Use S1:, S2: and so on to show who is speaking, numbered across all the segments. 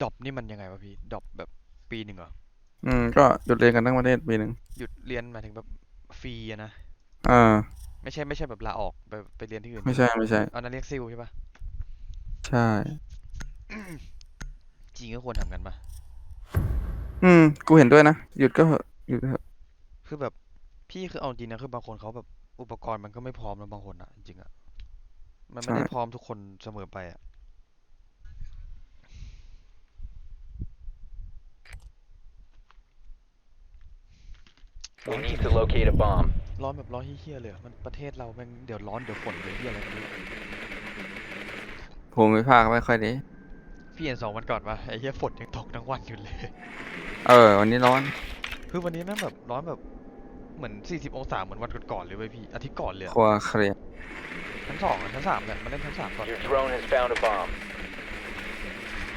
S1: ดรอปนี่มันยังไงวะพี่ดรอปแบบปีหนึ่งเหรอ
S2: อืม ก็หยุดเรียนกันทั้งประเทศปีหนึ่ง
S1: หยุดเรียนหมายถึงแบบฟรีอะนะ
S2: อ่า
S1: ไม่ใช่ไม่ใช่แบบลาออกไปไปเรียนที่อื่น
S2: ไม่ใช่ไม่ใช่
S1: เอานั้นเรียกซิลใช่ปะ
S2: ใช่
S1: จริงก็ควรทำกันปะ
S2: อืม กูเห็นด้วยนะ หยุดก็เหอะหยุดก็เหอะ
S1: คือแบบพี่คือเอาจริงนะคือบางคนเขาแบบอุปกรณ์มันก็ไม่พร้อมนะบางคนอะจริงๆอะมันไม่ได้พร้อมทุกคนเสมอไปอะ
S3: We need to locate a bomb.
S1: ร้อนแบบร้อนเฮี้ยๆเลยอะมันประเทศเราแม่งเดี๋ยวร้อนเดี๋ยวฝนเดี๋ยวเฮี้ยอะไรกันไม่รู้
S2: ภูมิภาคไม่ค่อยดี
S1: พี่เห็นสองวันก่อนปะไอ้เหี้ยฝนยังตกทั้งวันอยู่เลย
S2: เออ วันนี้ร้อน
S1: คือวันนี้แม่งแบบร้อนแบบเหมือน 40 องศาเหมือนวันก่อนๆเลยเว้ยพี่อาทิตย์ก่อนเลยอะ
S2: ครัวเคลียร์
S1: ชั้นสองอะชั้นสามเนี่ยมาเล่นชั้นสามก่อน
S3: Your drone has found a bomb.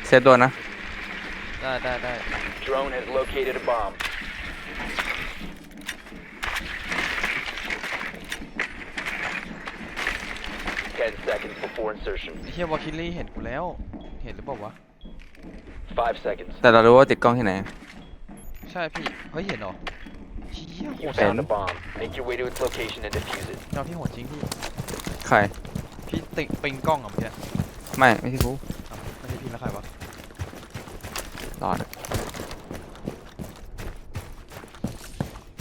S2: เซฟตัวนะ
S1: ได้ได้ได้
S3: Drone has located a bomb. Ten seconds before insertion.
S1: ไอ้เฮียวอลคิลลี่เห็นกูแล้ว เห็นหรือเปล่าวะ
S3: Five seconds.
S2: แต่เรารู้ว่าติดกล้องที่ไหน
S1: ใช่พี่ เฮ้ยเห็นเหรอเฮียโห
S3: You
S1: ด
S3: found a
S2: Ben.
S3: bomb. Make your way to its location and defuse it.
S1: เราพี่โหดจริงพี่
S2: ใคร
S1: พี่ติปิงกล้องอะเมื่อกี้
S2: ไม่ ไม่ใช่กู
S1: อ้าวไม่ใช่พี่แล้วใครวะ
S2: รอด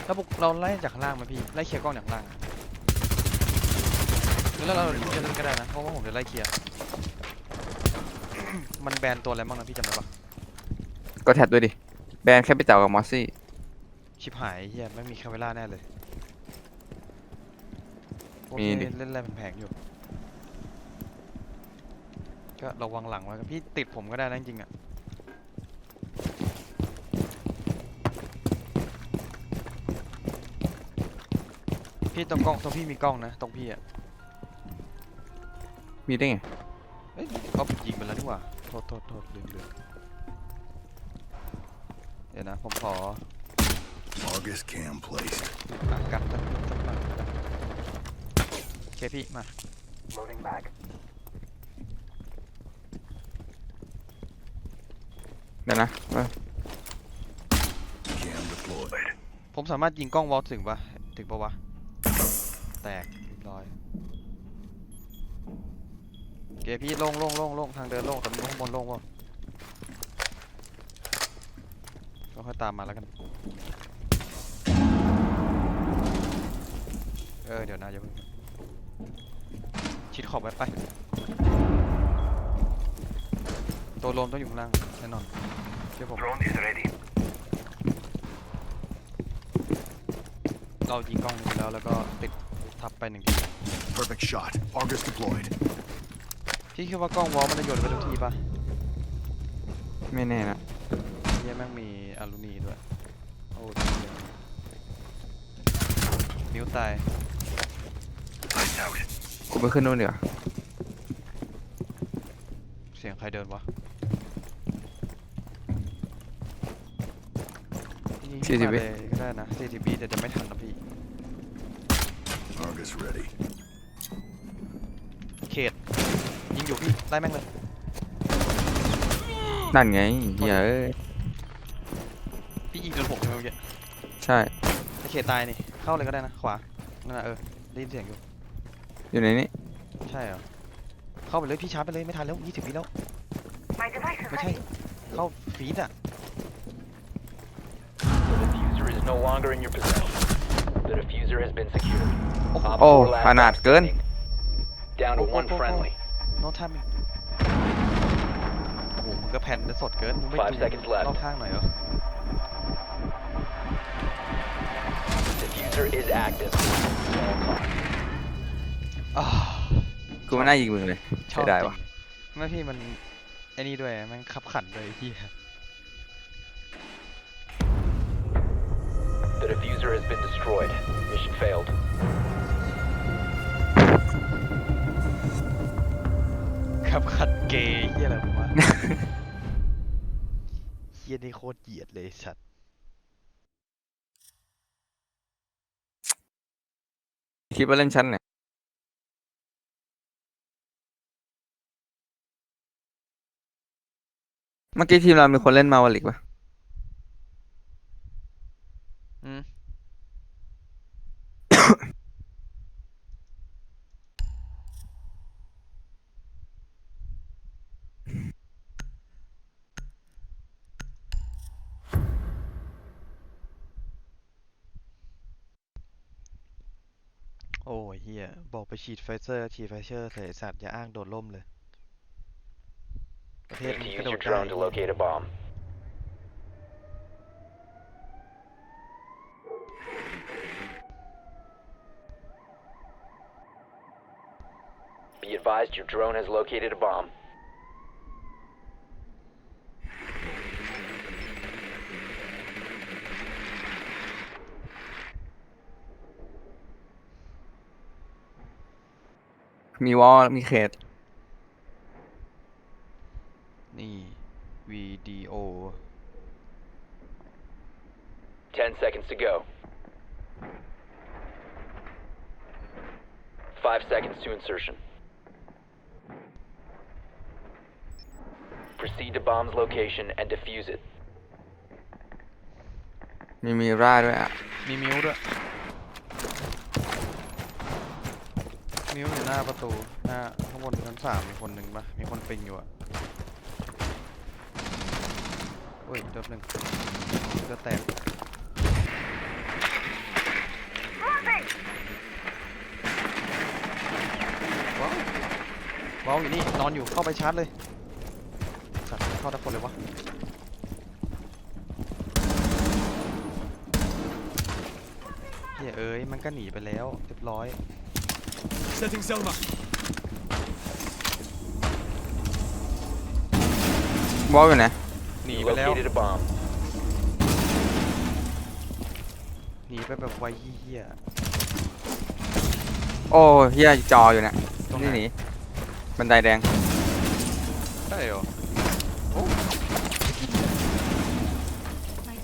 S1: แล้วบุกเราไล่จากข้างล่างมาพี่ ไล่เคลียร์กล้องจากข้างล่างอะหรือ แล้วเราจะเล่นก็ได้นะ เพราะว่าผมจะไล่เคลียร์ มันแบนตัวอะไรบ้างนะพี่จำได้ปะ
S2: ก็แท็บด้วยดิ แบรนด์แคปิตอลกับมอสซี่
S1: ชิบหายเฮียไม่มีคาเวล่าแน่เลยโอ
S2: มี
S1: เค
S2: ดิ
S1: เล่นอะไรแผงๆอยู่ ก็ระวังหลังไว้ครับพี่ติดผมก็ได้นะจริงๆอะ พี่ตรงกล้องตรงพี่มีกล้องนะ ตรงพี่อะ
S2: มีได้ไง
S1: เอ้ยก็ยิงไปแล้วนี่หว่าโทษโทษโทษลืมลืมเดี๋ยวนะ ผมขอ
S4: August cam placed.
S1: อะกลับสักสักหน่อยโอเคพี่มา
S2: เดี๋ยวนะเออ
S4: Cam deployed.
S1: ผมสามารถยิงกล้องวอลถึงปะถึงปะวะ แตก เรียบร้อยโอเคพี่โล่งโล่งโล่งโล่งทางเดินโล่งแต่ไม่รู้ข้างบนโล่งปะก็ค่อยตามมาแล้วกัน เออเดี๋ยวนะอย่าเพิ่งชิดขอบไว้ไป ตัวลมต้องอยู่ข้างล่างแน่นอนเชื่อผม
S4: Drone is ready.
S1: เรายิงกล้องไปแล้วแล้วก็ติดทับไปหนึ่งที
S4: Perfect shot. August deployed.
S1: พี่คิดว่ากล้องวอลมันจะโยนไปทุกทีปะ
S2: ไม่แน่นะ
S1: เฮียแม่งมีอลูมิเนียมด้วย โอ้เหี้ยนิ้วตาย
S4: Lights out.
S2: กูไปขึ้นนู่นดีกว่า
S1: เสียงใครเดินวะยิง
S2: สี่สิบ
S1: มา
S2: วิ
S1: เลยก็ได้นะสี่สิบวิแต่จะไม่ทันนะพี่
S4: August ready.
S1: เขต ยิง อยู่พี่ไล่แม่งเลย
S2: นั่นไงเหี้ยเอ้ย
S1: พี่ยิงจนผมใช่ไหมเมื่อกี้
S2: ใช่
S1: ไอเขตตายนี่เข้าเลยก็ได้นะขวานั่นน่ะเออได้ยินเสียงอยู่
S2: อยู่ในนี้
S1: ใช่เหรอเข้าไปเลยพี่ชาร์จไปเลยไม่ทันแล้วยี่สิบวิแล้วไม่ใช่เข้าฟีดอะ
S3: The diffuser is no longer in your possession. The diffuser has been secured.
S1: โอ้โห
S3: Op
S2: โอ้
S3: four last
S2: ขนาดเกิน
S3: standing. Down to
S1: Oh,
S3: one
S1: oh, oh, oh.
S3: friendly.
S1: โน้ตทามโอ้โหมึงก็แผ่นจะสดเกินมึงไม่
S3: Five
S1: ดู
S3: seconds left.
S1: รอบข้างหน่อยเหรอ
S3: Diffuser is active. At all costs.
S1: อ้าว
S2: กูไม่น่ายิงมึงเลย
S1: ชอบ
S2: เสียดาย
S1: จริ
S2: ว่ะ
S1: งไม่พี่มันไอ้นี่ด้วยแมันขับขันเลยพี่
S3: The diffuser has been destroyed. Mission failed.
S1: ขับขัดเกย์เฮียอะไรวะเฮียนี่โคตรเหยียดเลยสัตว์
S2: คิดว่าเล่นชั้นไหนเมื่อกี้ทีมเรามีคนเล่นมาวลิกปะ
S1: อืม โอ้ยเฮียบอก ไปฉีดไฟเซอร์ ฉีดไฟเซอร์ใส่สัตว์อย่าอ้างโดดล่มเลย ประเทศ
S3: Need
S1: มั
S3: to
S1: นกระ
S3: use
S1: โด
S3: your
S1: ดได้
S3: drone to locate a bomb. Be advised your drone has located a bomb.
S2: มีวอลมีเขต
S1: นี่วิดีโอ
S3: 10 seconds to go. 5 seconds to insertion. Proceed to bomb's location and defuse it.
S2: มีมีร่าด้วยอ่ะ
S1: มีมิวด้วย มิวอยู่หน้าประตูหน้าข้างบนชั้นสามมีคนหนึ่งปะมีคนปิงอยู่อะโอ้ยจบหนึ่งจะแตกว้าวว้าวอยู่นี่นอนอยู่เข้าไปชาร์จเลยสัตว์เข้าทุกคนเลยวะเฮ้ยเอ้ยมันก็หนีไปแล้วเรียบร้อย
S4: Setting Selma.
S2: วอลอยู่ไหน
S1: หนี
S3: You
S1: ไปแล้ว
S3: located a bomb.
S1: หนีไปแบบไวเฮี้ย
S2: โอ้เฮียจออยู่เนี่ย
S1: ตรงไหน
S2: นี่หนีบันไดแดง
S1: ๆได้เหรอโอ้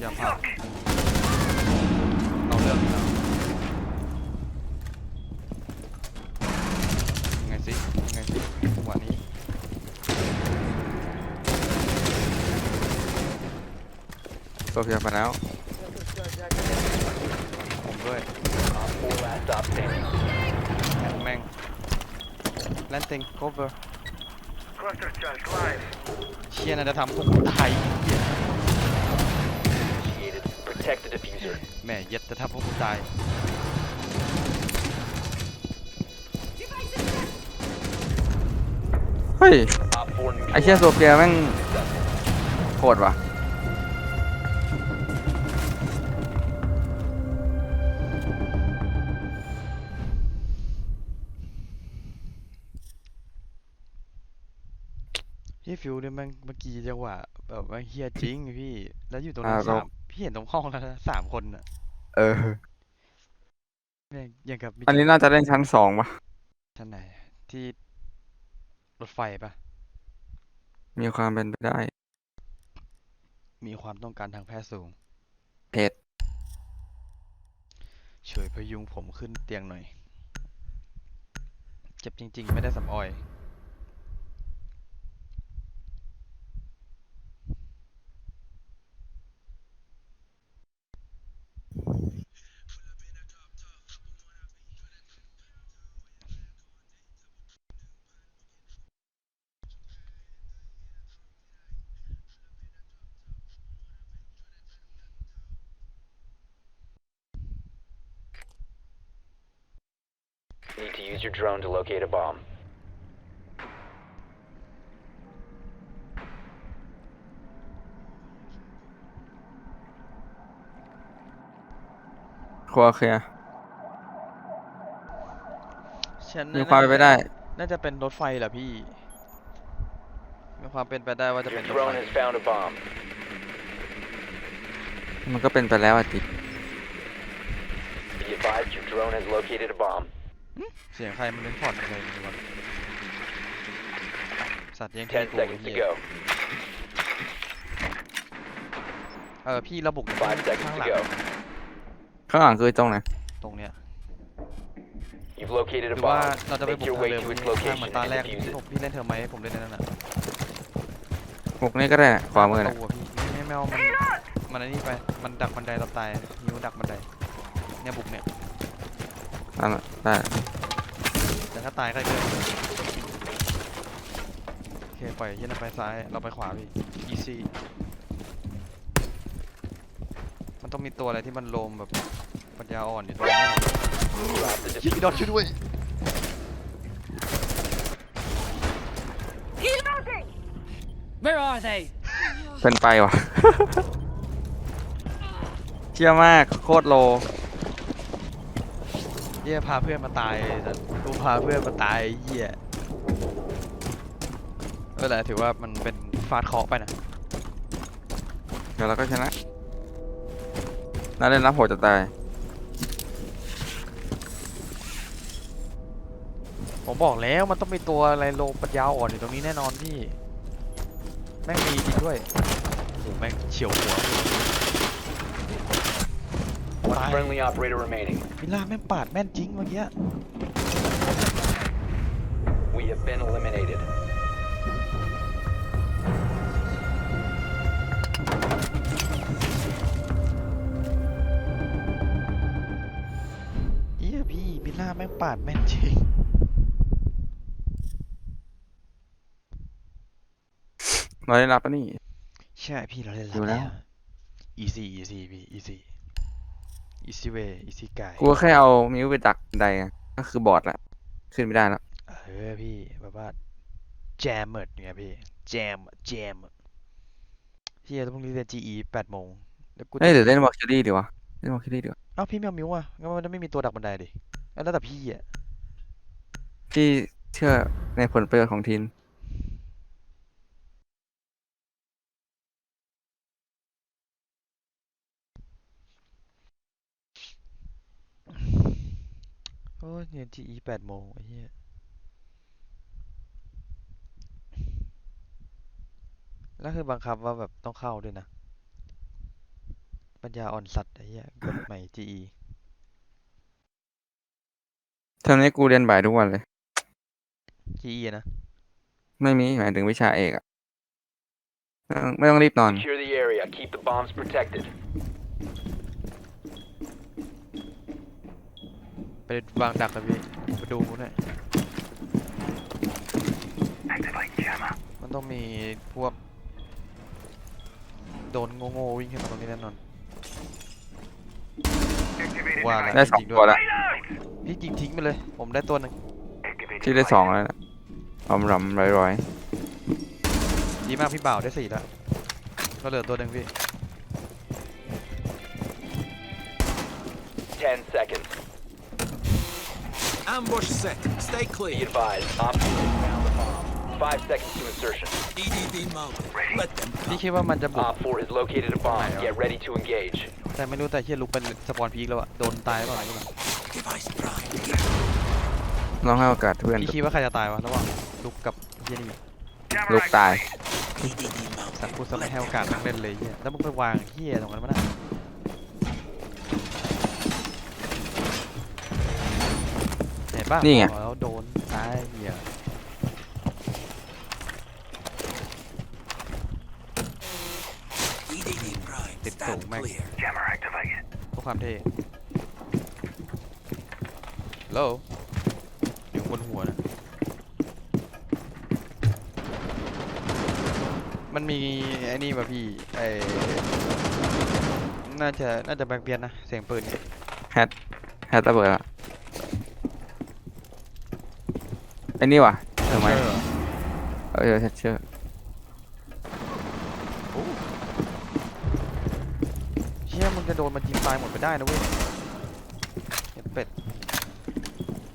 S1: อย่าพลาดเอาเรื่องเอายังไงสิยังไงสิจังหวะนี้
S2: โซเฟียไปแล้ว
S1: ผมด้วย
S3: Op 4 last stop standing.
S1: แม่งแม่งแลนติง cover
S4: Cluster charge live.
S1: เชียน่าจะทำพวกกูตาย
S3: Initiated. Protect the diffuser.
S1: แม่เย็ดจะทำพวกกูตาย
S2: เฮ้ย
S3: Op 4
S2: ไอเชี่ย
S3: neutralized.
S2: โซเฟียแม่งโหดว่ะ
S1: งเมื่อกี้จังหวะแบบว่าเฮียจริงพี่ แล้วอยู่ตรงนั้น
S2: อ่าเรา
S1: สามพี่เห็นตรงห้องแล้วนะสามคนอะ
S2: เออ
S1: แม่งยังกับมี
S2: อันนี้น่าจะเล่นชั้นสองปะ
S1: ท่านไหน ที่รถไฟปะ
S2: มีความเป็นไปได้
S1: มีความต้องการทางแพทย์สูง
S2: เอ็ด
S1: ช่วยพยุงผมขึ้นเตียงหน่อย เจ็บจริง ๆ ไม่ได้สำออย
S3: Need to use your drone to locate a bomb.
S2: ครัวเคลียร์
S1: ฉัน
S2: มีความเป็นไปได้
S1: น่าจะเป็นรถไฟแหละพี่ มีความเป็นไปได้ว่าจะ
S3: Your
S1: เป็นรถไฟ
S3: drone has found a bomb.
S2: มันก็เป็นไปแล้วอะจิ
S3: Be advised your drone has located a bomb.
S1: เสียงใครมันเป็นพอร์ตอะไรอย่างเงี้ยวะสัตว์แย่งที่
S3: 10
S1: กู
S3: seconds
S1: เฮี
S3: to
S1: ย
S3: go.
S1: เออพี่ระบุ
S3: 5
S1: ข้าง
S3: seconds
S1: ห
S3: to
S1: ลัง
S3: go.
S2: ข้างหลังคือตรงไหน
S1: ตรงเนี้ย
S3: You've located
S1: ห
S3: a
S1: รือว่า
S3: bomb.
S1: เราจะไป
S3: Make
S1: บุก
S3: your
S1: ทาง
S3: way
S1: เรือ
S3: to
S1: พี่
S3: its
S1: ข้างเห
S3: location
S1: มือนตา
S3: and
S1: แรก
S3: defuse
S1: ที่
S3: it.
S1: ผมพี่เล่นเธอไหมผมเล่นในนั้นน่ะ
S2: หกนี่ก็ได้ขวามือ
S1: ป
S2: น่ะ
S1: ระตูอะพี่ไม่ไม่ไม่เอามันมันอันนี้ไปมันดักบันไดเราตายนิ้วดักบันไดเนี่ยบุกเนี่ย
S2: นั่นน่ะได้
S1: แต่ถ้าตายก็เกินโอเคปล่อยยันนไปซ้าย เราไปขวาพี่ easy มันต้องมีตัวอะไรที่มันโลมแบบปัญญาอ่อนอยู่ตรงนี้
S3: Drop the
S1: ยิงดอทช่วยด้วย
S5: Where are they?
S2: เป็นไปว่ะ เชี่ยมากโคตรโล
S1: เหี้ยพาเพื่อนมาตายแต่กูพาเพื่อนมาตายไอ้เหี้ยเออแหละถือว่ามันเป็นฟาดเคราะห์ไปนะ
S2: เดี๋ยวเราก็ชนะน่าเล่นรับโหดจะตาย
S1: ผมบอกแล้วมันต้องมีตัวอะไรโลมปัญญาอ่อนอยู่ตรงนี้แน่นอนพี่ แม่งมีจริงด้วยโอ้โหแม่งเฉียวหัว
S3: One
S1: Bye.
S3: friendly operator remaining.
S1: วิลล่าแม่งปาดแม่นจริงเมื่อกี้
S3: We have been eliminated.
S1: เอี้ยพี่วิลล่าแม่งปาดแม่นจริง
S2: เราได้รับปะนี่
S1: ใช่พี่เราเล่น
S2: อยู่แล้ว
S1: แล้ว easy easy พี่ easy easy way easy guy
S2: กูก็แค่เอามิวไปดักบันไดไงก็คือบอดละขึ้นไม่ได้แล้ว
S1: เออพี่แบบว่า jam เมดเนี่ยพี่ jam jam เฮียต้องรีบเรียน GE แปดโมงแล้วกู
S2: เอ้ยเดี๋ยวเล่นวอลคิรี่ดีวะเล่นวอลคิรี่ดีวะ
S1: เอ้าพี่ไม่เอามิวอะงั้นมันจะไม่มีตัวดักบันไดดิแล้วแต่พี่อะ
S2: ที่เชื่อในผลประโยชน์ของทีม
S1: อ้ยเรียน GE แปดโมงไอ้เหี้ยแล้วคือบังคับว่าแบบต้องเข้าด้วยนะ ปัญญาอ่อนสัตว์ไอ้เหี้ยกฎใหม่ GE
S2: ทำให้กูเรียนบ่ายทุกวันเลย
S1: GE อะนะ
S2: ไม่มีหมายถึงวิชาเอกอะไม่ต้องไม่ต้องรีบนอน
S3: Secure the area. Keep the bombs protected.
S1: ไปวางดักเลยพี่ไปดูหน่อย
S4: Activate jammer.
S1: มันต้องมีพวก โดนโง่ๆวิ่งขึ้นมาตรงนี้แน่นอน
S4: Activated
S1: ว่า
S4: device.
S2: ได้สองตัวแล้ว
S4: Reload!
S1: พี่ยิงทิ้งไปเลย ผมได้ตัวหนึ่ง
S4: Activated
S2: ที่ได้
S4: device.
S2: สองแล้วนะรำรำร้อยร้อย
S1: ดีมากพี่บ่าวได้สี่แล้วก็เหลือตัวหนึ่งพี่
S3: Ten seconds.
S4: Ambush set. Stay
S3: Be
S4: clear.
S3: advised. Op 4 has found the bomb. Five seconds to insertion.
S4: EDD mounted. Let them
S1: พี่คิดว่ามันจะบุก
S3: Op 4 has located a bomb. Get ready to engage.
S1: แต่ไม่รู้แต่เฮียลุกเป็นสปอนพีกแล้วอะโดนตายหรือเปล่าไม่รู้
S4: Device prime.
S2: ลองให้โอกาสเพื่อน
S1: พี่คิดว่าใครจะตายวะระหว่างลุกกับเฮียนี่
S2: ลูกตาย
S4: EDD mounted.
S1: สัตว์กูจะไม่ให้โอกาสนั่งเล่นเลยเฮียแล้วมึงไปวางเฮียตรงนั้นมาน่ะ ป่ะ
S2: นี่ไง
S1: บอกแล้วโดนตายเฮีย
S4: EDD prime.
S1: Tiếp
S4: Stand
S1: tục, Mike.
S4: clear. Jammer activated.
S1: เพื่อความเท่โลอยู่บนหัวนะมันมีไอ้นี่ป่ะพี่ไอ้น่าจะน่าจะแบงเปียนนะ เสียงปืนเนี่ย
S2: แฮตแฮตระเบิดละ ไอ้นี่ว่ะเออไหม
S1: เออ
S2: เออเชื่อ
S1: เชี่ยมึงจะโดนมันยิงตายหมดไปได้นะเว้ยเห็ดเป็ด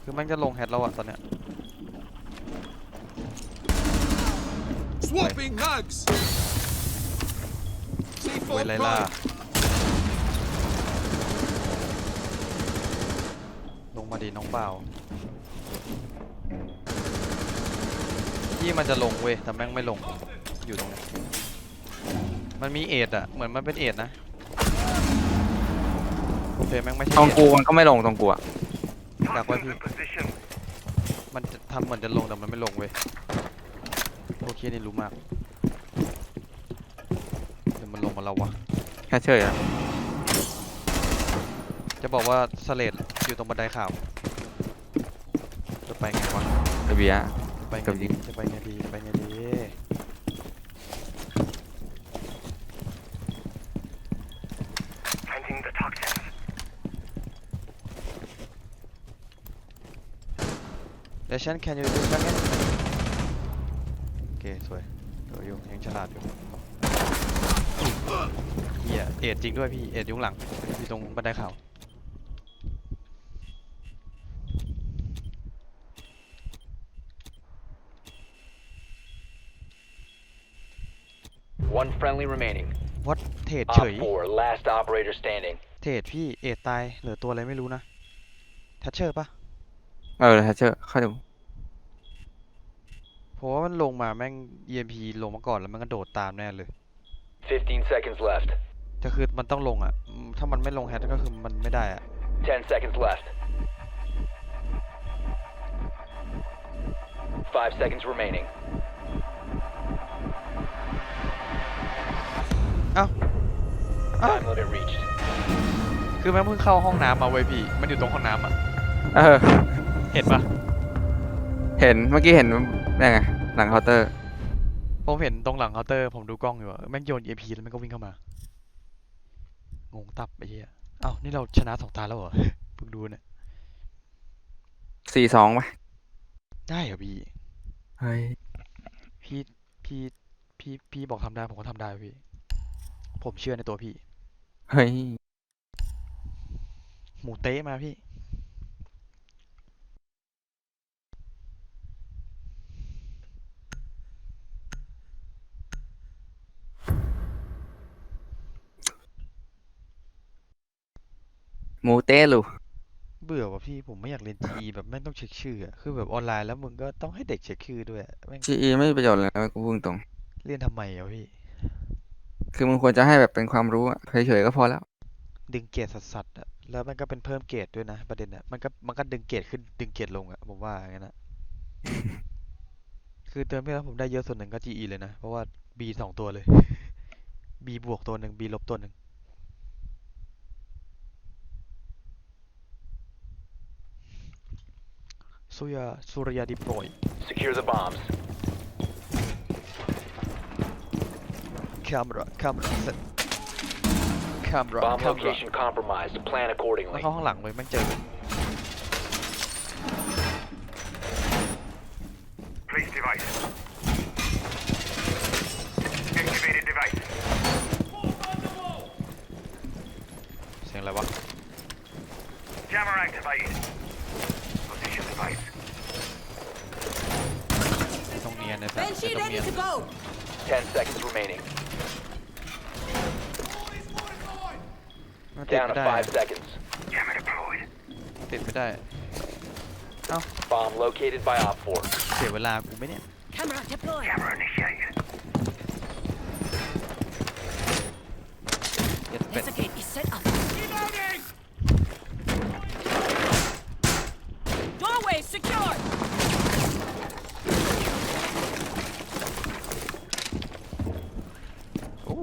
S1: คือแม่งจะลงแฮดเราอะตอนเนี้ย
S4: Swapping nugs.
S1: เวยไลล่าลงมาดีน้องเปล่า ที่มันจะลงเว้ยแต่แม่งไม่ลงอยู่ตรงนี้มันมีเอ็ดอะเหมือนมันเป็นเอ็ดนะโอเคแม่งไม่ใช่
S2: ตรง
S1: เอ็ด
S2: กูมันก็ไม่ลงตรงกูอะ
S1: ดักไว้พี่ มันจะทำเหมือนจะลงแต่มันไม่ลงเว้ยโอเคนี่รู้มากลงมาแล้ววะ
S2: แค่เฉยอะ
S1: จะบอกว่าสเลดอยู่ตรงบันไดข่าวจะไปไงวะ
S2: ไอเบียร์
S1: จะ ไปไง
S2: กับยิ
S1: ดี
S2: ง
S1: จะไปไงดีจะไปไงดี
S4: Planting the toxins.
S1: เดชัน can you do that again โอเคสวยสวยอยู่ยังฉลาดอยู่เฮียเอ็ดจริงด้วยพี่ เอ็ดอยุงหลังอยู่ตรงบันไดข่าว
S3: One friendly remaining.
S1: วัดเทรดเฉ
S3: Op
S1: ย
S3: 4, last operator standing.
S1: เทรดพี่เอ็ดตายเหลือตัวอะไรไม่รู้นะทัชเชอร์ปะ
S2: เออแค่เฉยเข้าดู
S1: เพราะว่ามันลงมาแม่ง EMP ลงมาก่อนแล้วมันก็โดดตามแน่เลย
S3: 15 seconds left.
S1: แต่คือมันต้องลงอะอืมถ้ามันไม่ลงแฮตก็คือมันไม่ได้อะ
S3: 10 seconds left. 5 seconds remaining.
S1: เอ้า เอ้า
S3: Time limit reached.
S1: คือแม่งเพิ่งเข้าห้องน้ำมาเว้ยพี่ มันอยู่ตรงห้องน้ำอะ
S2: เออ
S1: เห็นปะ
S2: เห็นเมื่อกี้เห็นได้ไงหลังเคาน์เตอร์
S1: ผมเห็นตรงหลังเคาน์เตอร์ ผมดูกล้องอยู่อะแม่งโยน EMP แล้วแม่งก็วิ่งเข้ามา งงตับไอ้เหี้ยเอ้านี่เราชนะสองตาแล้วเหรอ เพิ่งดูเนี่ย
S2: สี่สองป่ะ
S1: ได้เหรอพี่
S2: เฮ้ย
S1: พี่ พี่ พี่ พี่บอกทำได้ ผมก็ทำได้พี่ ผมเชื่อในตัวพี่
S2: เฮ้ย
S1: หมูเต๊ะมาพี่
S2: หมูเต้ลู
S1: เบื่อว่ะพี่ผมไม่อยากเรียน GE แบบแม่งต้องเช็คชื่ออะคือแบบออนไลน์แล้วมึงก็ต้องให้เด็กเช็คชื่อด้วยอะแม่ง
S2: GE ไม่มีประโยชน์เลยนะกูพูดตรง
S1: เรียนทำไมอะพี่
S2: คือมึงควรจะให้แบบเป็นความรู้อะเฉยๆก็พอแล้ว
S1: ดึงเกรดสัสๆอะแล้วมันก็เป็นเพิ่มเกรดด้วยนะ ประเด็นอะมันก็มันก็ดึงเกรดขึ้นดึงเกรดลงอะผมว่าอย่างนั้นอะคือเติมไปแล้วผมได้เยอะส่วนหนึ่งก็ GE เลยนะ เพราะว่า B สองตัวเลย B บวกตัวหนึ่ง B ลบตัวหนึ่งสุยาสุริยาดิปลอย
S3: Secure the bombs.
S1: คามราคามราเซตคามรา
S3: Bomb
S1: คามรา
S3: location compromised. Plan
S1: แล้ว
S3: accordingly.
S1: เข้าข้างหลังเลยแม่งเจอ
S3: located by Op 4.
S1: เสียเวลากูไหมเนี่ย
S5: Camera deployed.
S4: Jammer initiated.
S1: เย็ดเป็ด
S5: Laser gate is set up. Doorway secure.
S1: โอ้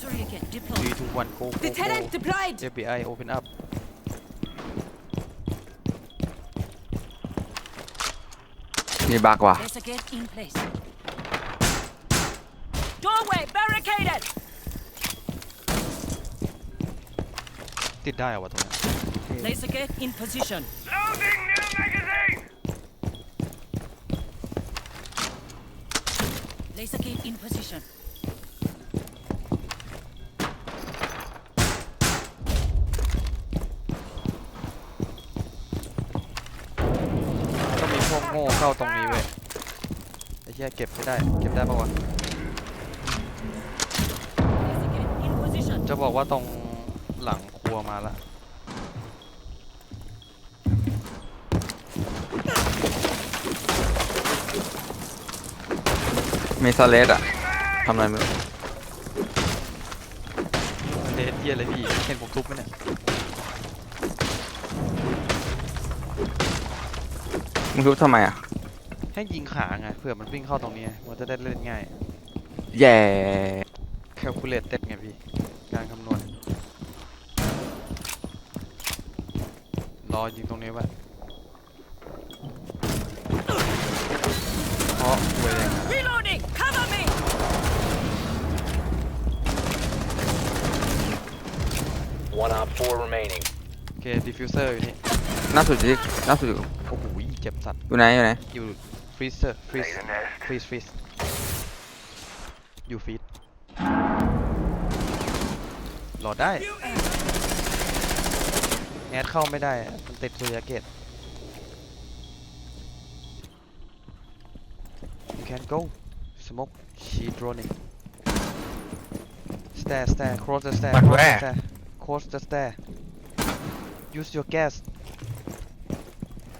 S5: Sorry again.
S1: 3
S5: Deployed.
S1: 2 1 go go
S5: Lieutenant
S1: go
S5: deployed.
S1: FBI open up
S2: มีบักว่ะ
S5: Laser gate in place. Doorway barricaded.
S1: ติดได้เหรอวะตรงนั้น
S5: Laser gate in position.
S4: Loading new magazine.
S5: Laser gate in position.
S1: ต้องมีพวกโง่เข้าตรงนี้เว้ยไอ้เหี้ยเก็บไม่ได้ เก็บได้ปะวะ
S5: Laser gate in position.
S1: จะบอกว่าตรงหลังครัวมาละ
S2: มีสเลดอะทำอะไรไม่รู้
S1: เลนเหี้ยเลยพี่ เห็นผมทุบไหมเนี่ย
S2: มึงทุบทำไมอะ
S1: ให้ยิงขาไงเผื่อมันวิ่งเข้าตรงนี้ไงมันจะได้เล่นง่าย
S2: แย่
S1: calculated ไงพี่ การคำนวณ รอยิงตรงนี้ไว้เพราะเวยง
S5: Reloading! Cover me!
S3: One op four remaining.
S1: โอเค diffuser อยู่นี่
S2: หน้าสุดที่หน้าสุดอยู่
S1: โอ้โหเจ็บสัตว์
S2: อยู่ไหนอยู่ไหน
S1: อยู่ freezer freeze
S4: Lay the nest.
S1: freeze freeze อยู่ฟีดรอได้ แอดเข้าไม่ได้อะมันติดสุริยเกต you can go smoke she droning stair stair cross the stair
S2: But
S1: cross the
S2: where?
S1: stair cross the stair use your gas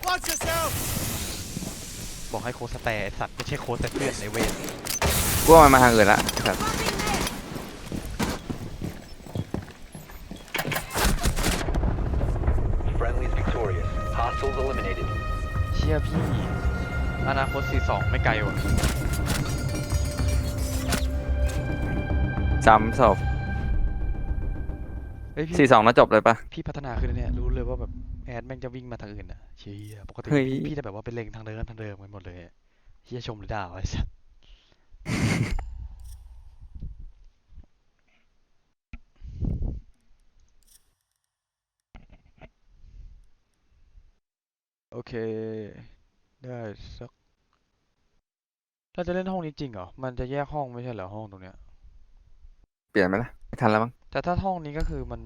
S6: Watch yourself!
S1: บอกให้โค้ชสแตร์ไอ้สัตว์ไม่ใช่โค้ชแต่เพื่อนในเวร
S2: กูว่ามันมาทางอื่นละครับ
S3: Friendly's victorious. Hostiles eliminated.
S1: เชี่ยพี่ อนาคต 42 ไม่ไกลว่ะ
S2: จำศพ
S1: เฮ้ยพี่
S2: สี่สองแล้วจบเลยปะ
S1: พี่พัฒนาขึ้นเนี่ยรู้เลยว่าแบบ แอดแม่งจะวิ่งมาทางอื่นอะเชี่ยปกติ
S2: เฮ้ย
S1: พี่พี่จะแบบว่าเป็นเล็งทางเดินทางเดิมกันหมดเลยอะเชี่ยชมหรือด่าวะไอ้สัสโอเค ได้สักเราจะเล่นห้องนี้จริงเหรอ มันจะแยกห้องไม่ใช่เหรอห้องตรงเนี้ย
S2: เปลี่ยนไหมล่ะไม่ทันแล้วมั้ง
S1: แต่ถ้าห้องนี้ก็คือมัน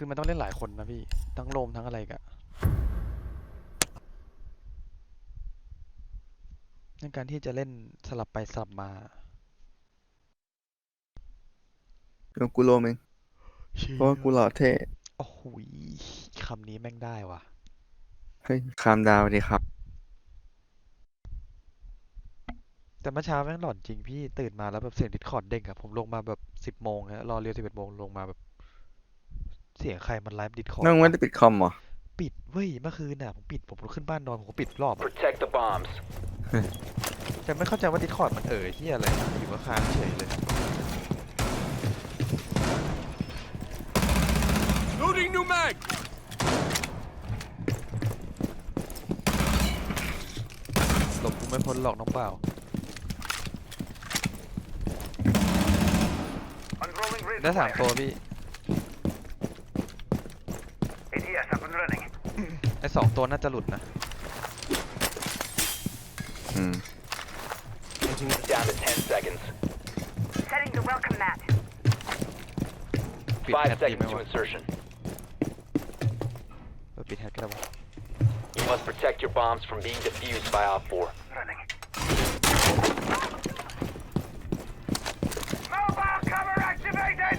S1: คือมันต้องเล่นหลายคนนะพี่ ทั้งโรมทั้งอะไรกะในการที่จะเล่นสลับไปสลับมา
S2: เดี๋ยวกูโลมเองเพราะว่ากูหล่อเท่
S1: โอ้โหยคำนี้แม่งได้ว่ะ
S2: เฮ้ยคามดาวดีครับ
S1: แต่เมื่อเช้าแม่งหลอนจริงพี่ตื่นมาแล้วแบบเสียงดิสคอร์ดเด้งอะผมลงมาแบบสิบโมงฮะรอเรียนสิบเอ็ดโมงลงมาแบบ เสียงใครมันไลฟ์ดิสคอร์ด
S2: นั่งไม่ได้ปิดคอมเหรอ
S1: ปิดเว้ยเมื่อคืนน่ะผมปิดผมขึ้นบ้านนอนผมก็ปิดรอบอะ
S3: Protect the bombs.
S1: แต่ไม่เข้าใจว่าดิสคอร์ดมันเอ่ยที่อะไรอยู่ก็ค้างเฉยเลย
S6: Loading new mag!
S1: หลบกูไม่พ้นหรอกน้องเปล่า
S4: Unrolling razor
S1: ได้สาม
S4: wire.
S1: ตัวพี่ สองตัวน่าจะหลุดนะ
S2: อืม
S3: Down to 10 seconds.
S4: Setting the welcome mat.
S1: ปิด
S3: Five
S1: แฮตดีไหม
S3: seconds to
S1: วะ
S3: insertion.
S1: เออปิดแฮตก็ได้วะ
S3: You must protect your bombs from being defused by Op 4.
S4: Running. Mobile cover activated!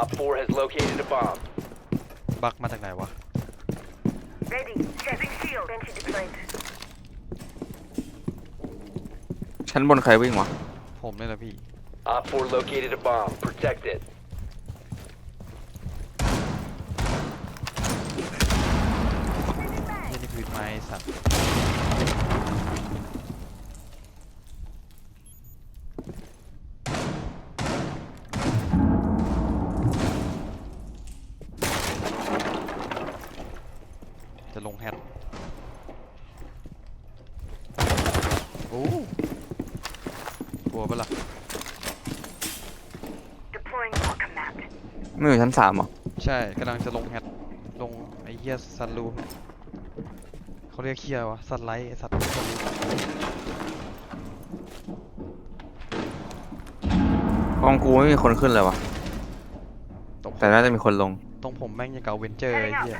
S3: Op 4 has located a bomb.
S1: บักมาจากไหนวะ
S4: Ready. Setting shield. Entry deployed.
S2: ชั้นบนใครวิ่งวะ
S1: ผมนี่แหละพี่
S3: Op 4 located a bomb. Protect it.
S1: นี่นี่คือไม้สัตว์จะลงแฮตโอ้กลัวปะล่ะ
S4: Deploying welcome mat.
S2: ไม่อยู่ชั้ นสามเหรอ
S1: ใช่กำลังจะลงแฮตลงไอ้เหี้ยซันรูฟเขาเรียกเคียวะซันไลท์ไอ้สัตว์ซันรูฟ
S2: ห้องกูไม่มีคนขึ้นเลยวะ
S1: ตรง
S2: แต่น่าจะมีคนลง
S1: ตรงผมแม่งยังเก่าเวนเจอร์ไอ้เหี้ย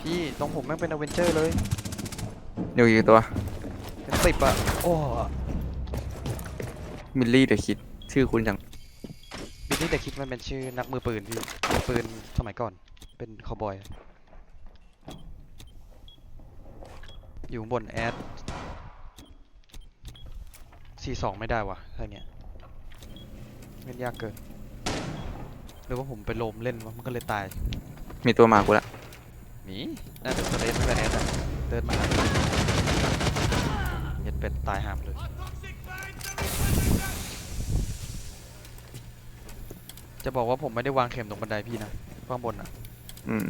S1: พี่ตรงผมแม่งเป็นอเวนเจอร์เลย
S2: อยู่กี่ตัว
S1: เป็น สิบอะโอ้
S2: มิลลี่เดอะคิด ชื่อคุณจัง
S1: บิลลี่แต่คิดมันเป็นชื่อนักมือปืนพี่มือปืนสมัยก่อน เป็นคาวบอย อยู่ข้างบนแอดสี่สองไม่ได้วะอะไรเงี้ยเล่นยากเกิน หรือว่าผมไปโลมเล่นวะมันก็เลยตาย
S2: มีตัวมากูละ
S1: หนีน่าจะสเลสไม่เป็นแอดอะเดินมาหา เย็ดเป็ดตายหามเลย จะบอกว่าผมไม่ได้วางเข็มตรงบันไดพี่นะข้างบนอะ
S2: อืม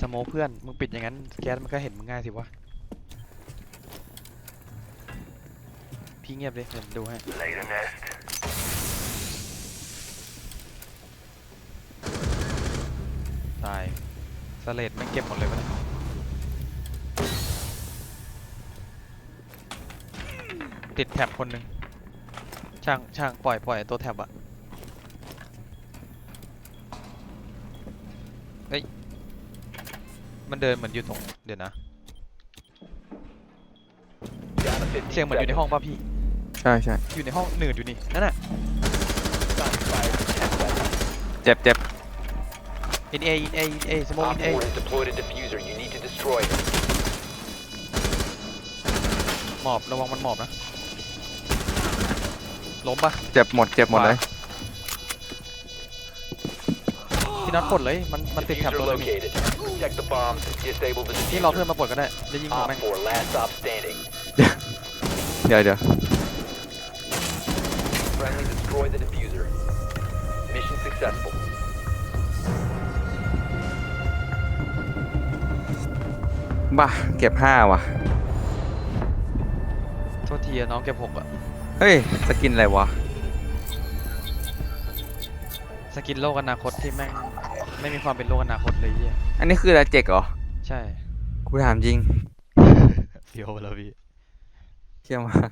S1: สโมคเพื่อน มึงปิดอย่างนั้น แก๊สมันก็เห็นมึงง่ายสิวะ พี่เงียบเลยเดี๋ยวดูให้
S4: Lay the nest.
S1: ตายสเลดแม่งเก็บหมดเลยวะเนี่ย ติดแท็บคนหนึ่งช่างช่างปล่อยปล่อยตัวแท็บอะเฮ้ย มันเดินเหมือนอยู่ตรง เดี๋ยวนะ
S3: Down to 15
S1: เสียงเหมือนอยู่ในห้อง
S3: seconds.
S1: ป่ะพี่
S2: ใช่ใช่
S1: อยู่ในห้องหนืดอยู่นี่ นั่นน่ะ
S3: Time expires in 10 seconds.
S2: เจ็บเจ็บ
S1: in A in A in A smoke
S3: Op
S1: in A
S3: 4 has deployed a diffuser. You need to destroy it.
S1: หมอบ ระวังมันหมอบนะ ล้มปะ
S2: เจ็บหมดเจ็บหมดเลย
S1: พี่น็อตปลดเลย มันมันติดแท็บ
S3: Diffuser
S1: ตัวนึงนี่
S3: located. Protect the bombs. Disable the
S1: นี่รอเพื่อน
S3: diffuser.
S1: มาปลดก็ได้แล้วยิงหัว
S3: Op
S1: แม่ง
S3: 4, last stop standing.
S2: เดี๋ยวเดี๋ยว
S3: Friendly destroy the diffuser. Mission successful.
S2: บ้าเก็บห้าว่ะ
S1: โทษทีอะน้องเก็บหกอะ
S2: เฮ้ย สกินอะไรวะ
S1: สกินโลกอนาคตที่แม่งไม่มีความเป็นโลกอนาคตเลยเหีย
S2: อันนี้คืออะไรเจ็กเหรอ
S1: ใช่
S2: กูถามจริง
S1: เฟียวไปแล้วพี่
S2: เชี่ยมาก